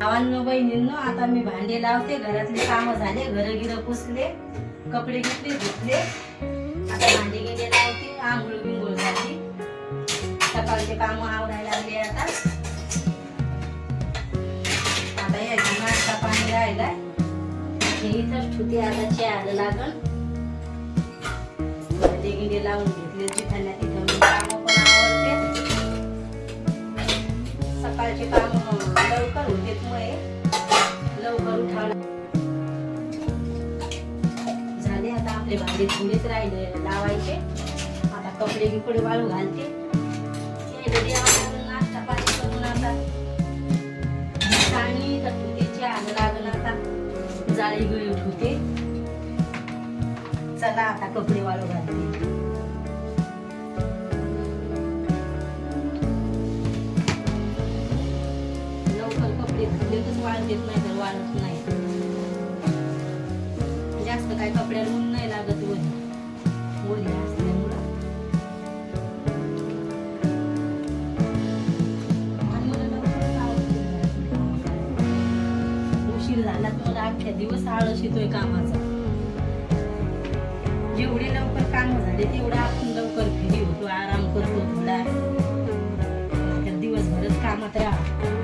भावांनो बहिणींनो आता मी भांडे लावते घरातले काम झाले घर गिर पुसले कपडे घेतले धुतले. आता भांडे गिंडे लावते आंघोळ बिंघोळ झाली. सकाळचे काम आवडायला लागले आता. आता याची नाश्ता पाणी राहिलाय हे इथंच ठुते आता चहाला लागल. भांडे गिंडे लावून घेतले तिथल्या तिथं मी कामं पण आवडते सकाळचे काम लवकर होते मुळे लवकर उठावं झाले आता आपले भांडे थोडेच राहिले लावायचे. आता कपडे बिपडे वाळू घालते. नाश्ता पाणी करून आता चाळणी तर धुतेची आग लागल आता. जाळी गिळी ठेवते. चला आता कपडे वाळू घालते. लवकर कपडे धुतलेच वाळतेत नाही तर वाळत नाही. जास्त काय कपड्याला ऊन नाही लागत ओली ओली असल्यामुळं उशीर झाला तर मला अख्ख्या दिवस आळस येतोय कामाचा. जेवढे लवकर काम झाले तेवढं आपण लवकर फ्री होतो आराम करतो थोडा. नाहीतर दिवसभरच कामात राहा.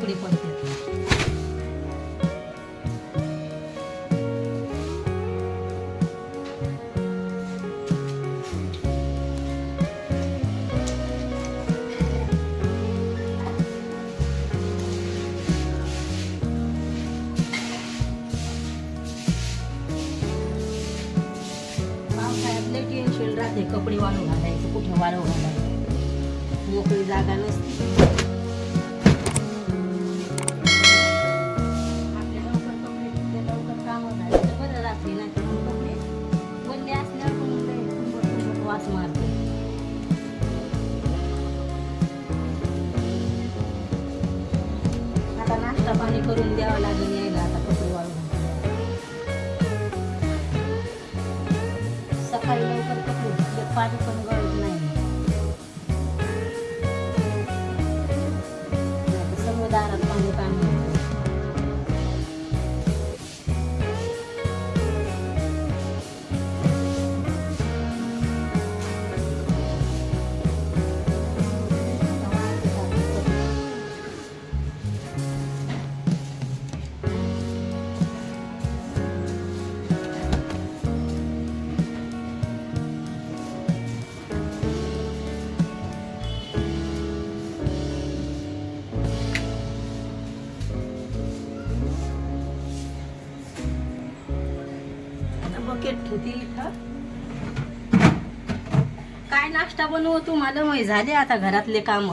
कपडे पडतात पावसाळ्यात लय टेन्शन राहते कपडे वाळू घालायचं कुठं वाळू घालायचं? मोकळी जागा नसते. सकाळी लवकर कपडे धुतले पाणी पण गळत बकेट ठेवते इथं. काय नाश्ता बनवू तुम्हाला? माहिती झाले आता घरातले काम.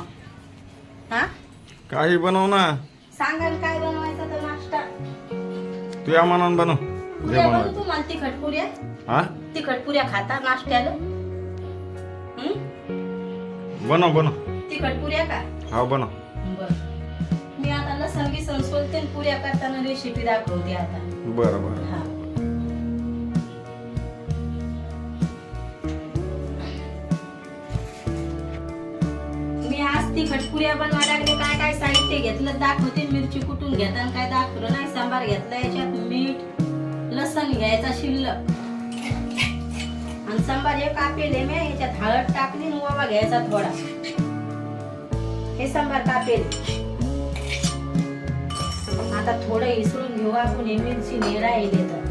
हा? काही बनव ना. सांगाल काय बनवायचं तर नाश्ता? तुझ्या मनान बनव. जे पुऱ्या बनवू. बनवायचं तुम्हाला तिखट पुऱ्या? हा? तिखट पुऱ्या खाता नाश्त्याला? हं? बनव बनव. तिखट पुऱ्या का? हा बनव. बर. मी आता लसण बिसण सोलते आणि पुऱ्या करताना रेसिपी दाखवते आता. बरं बरं. हा. मी तिखट पुऱ्या बनवायला लागले. काय काय साहित्य घेतलं दाखवते मिरची कुटून घेताना काय दाखवलं नाही. सांबार घेतला याच्यात मीठ लसण घ्यायचा शिल्लक. आणि सांबार हे कापेल मी याच्यात हळद टाकली ओवा घ्यायचा थोडा. हे सांबार कापेल. आता थोडं इसळून घेऊ आपण हे मिरची राहिले तर.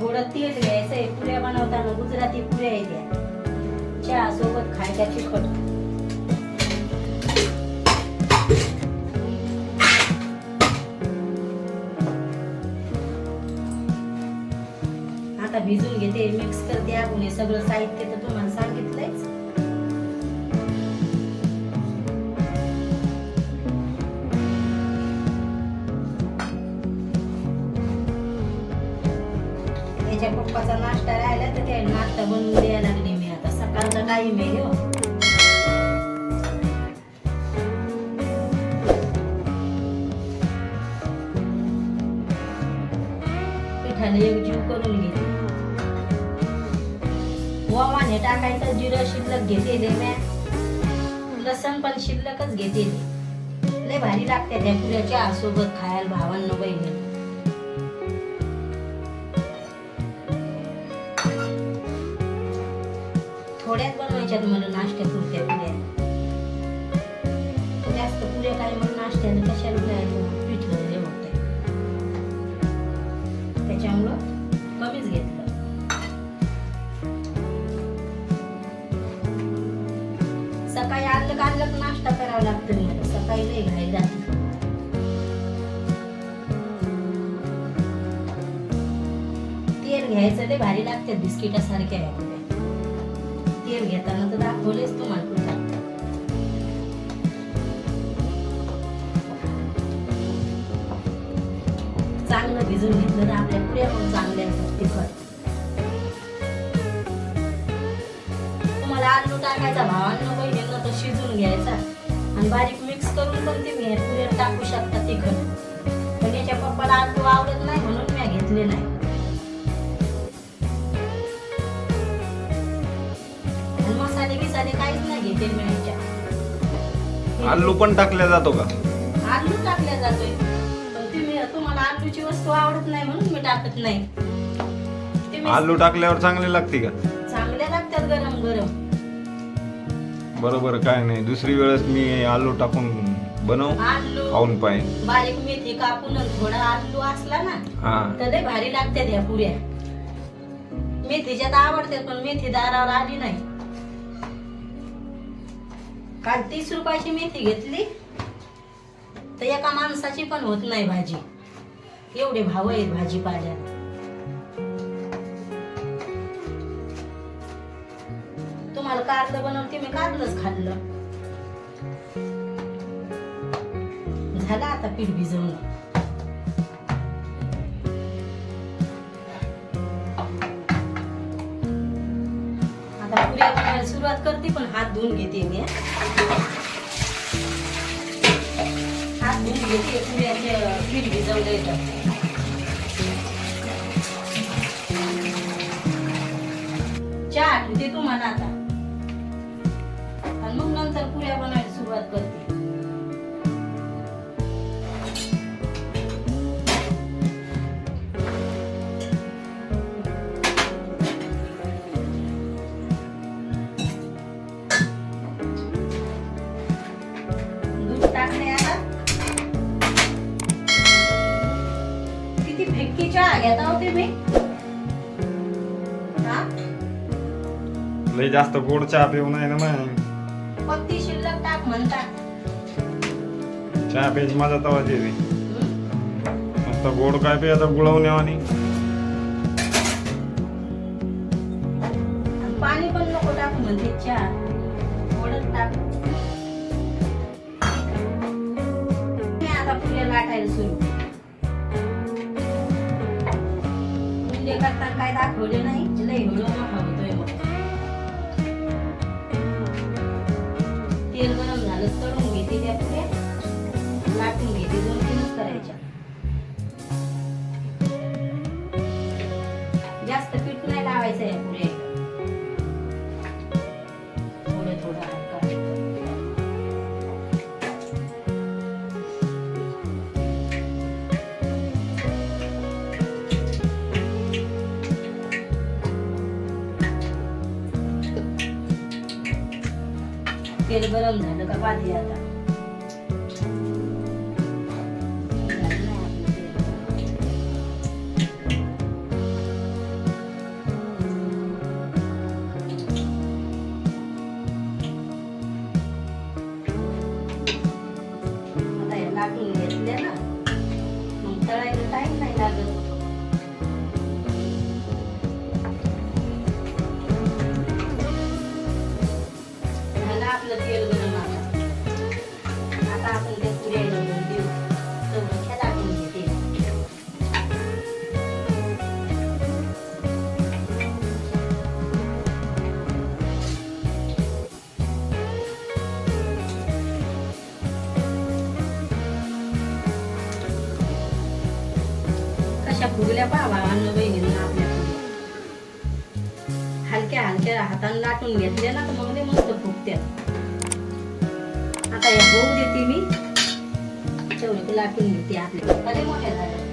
थोडं तेल घ्यायचं आहे पुऱ्या बनवताना गुजराती पुऱ्या येत्या. चहा सोबत खायच्या चिकट आता भिजून घेते मिक्स करते आपण. हे सगळं साहित्य तर तुम्हाला सांगितलंयच. त्याच्या पप्पाचा नाश्ता राहिला तर ते नाश्ता बनवून 타임에요. हो. पिठाने एक जीव करून घेते. ओवाने टाकायचं जिरं शिल्लक घेते म्या. लसन पण शिल्लकच घेते लय भारी लागते त्या पुऱ्याच्या. सोबत खायला भावांना बहिणी. थोड्याच बनवायच्यात मला नाश्त्या पुरत्या पुऱ्या. जास्त पुऱ्या काय मग नाश्त्याने कशाला घ्यायचं पीठ हे होतंय त्याच्यामुळं कमीच घेतलं. सकाळी आलं काढलं नाश्ता करावा लागतो मला सकाळी नाही घाई राहते तेल घ्यायचं ते भारी लागते बिस्किटासारख्या. आहे पुऱ्या. तेल घेताना तर दाखवलेच तुम्हाला चांगलं भिजून घेतलं तर आपल्या पुऱ्या पण चांगल्या तिखट. तुम्हाला आलू टाकायचा भावांना बहिणींना तर शिजून घ्यायचा. आणि बारीक मिक्स करून पण तुम्ही पुऱ्या टाकू शकता तिखट. पण याच्या पप्पाला आलू आवडत नाही. घेते आलू पण टाकल्या जातो का? आलू टाकल्या जातोय. पण तुम्ही तुम्हाला आलूची वस्तू आवडत नाही म्हणून मी टाकत नाही. आलू टाकल्यावर चांगली लागते का? चांगल्या लागतात गरम गरम बरोबर काय नाही. दुसरी वेळेस मी आलू टाकून बनव खाऊन पाहिजे बारीक मेथी कापून थोडा आलू असला ना हा. तर भारी लागतात ह्या पुऱ्या. मेथीच्यात आवडतात पण मेथी दारावर आली नाही. काल तीस रुपयाची मेथी घेतली तर एका माणसाची पण होत नाही भाजी. एवढे भाव आहेत भाजीपाल्यात. तुम्हाला कारलं बनवते मी कारलंच खाल्लं. झालं आता पीठ भिजवलं करते पण हात धुवून घेते मी हात धुवून घेते पुऱ्याचे पीठ भिजवलं येतं चहा ठेवते तुम्हाला आता लय जास्त गोड चहा पिऊ नाही ना मग. पत्ती शिल्लक टाक म्हणतात. चहा प्यायची माझा तवा येते? मस्त गोड काय प्यायचं गुळवण्यावानी आणि. पाणी पण नको टाकू म्हणते चहा. थोडं टाक. मी आता पुऱ्या लाटायला सुरू. म्हणजे करता काय दाखवले नाही? लई हळू तळून लाटून घेते दोन तीनच करायच्या. जास्त पीठ नाही लावायचं या पुऱ्या. थोडं थोडं तेल गरम झालं का पाहिजे आता? तळायला टाइम नाही लागत. आपलं तेल गरम भावानं बहिणींना आपल्या हलक्या हलक्या हाताने लाटून घेतले ना तर मग ते मस्त फुगत्यात आता या होऊ देते मी. तेवढे लाटून घेते आपले अरे मोठ्या झाल्या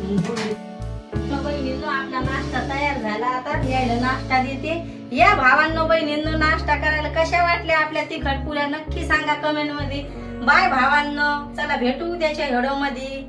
बहिणींनो आपला नाश्ता तयार झाला आता. यायला नाश्ता देते. या भावांनो बहिणींनो नाश्ता करायला कशा वाटल्या आपल्या तिखट पुऱ्या? नक्की सांगा कमेंटमध्ये. बाय भावांनो. चला भेटू त्याच्या व्हिडिओमध्ये.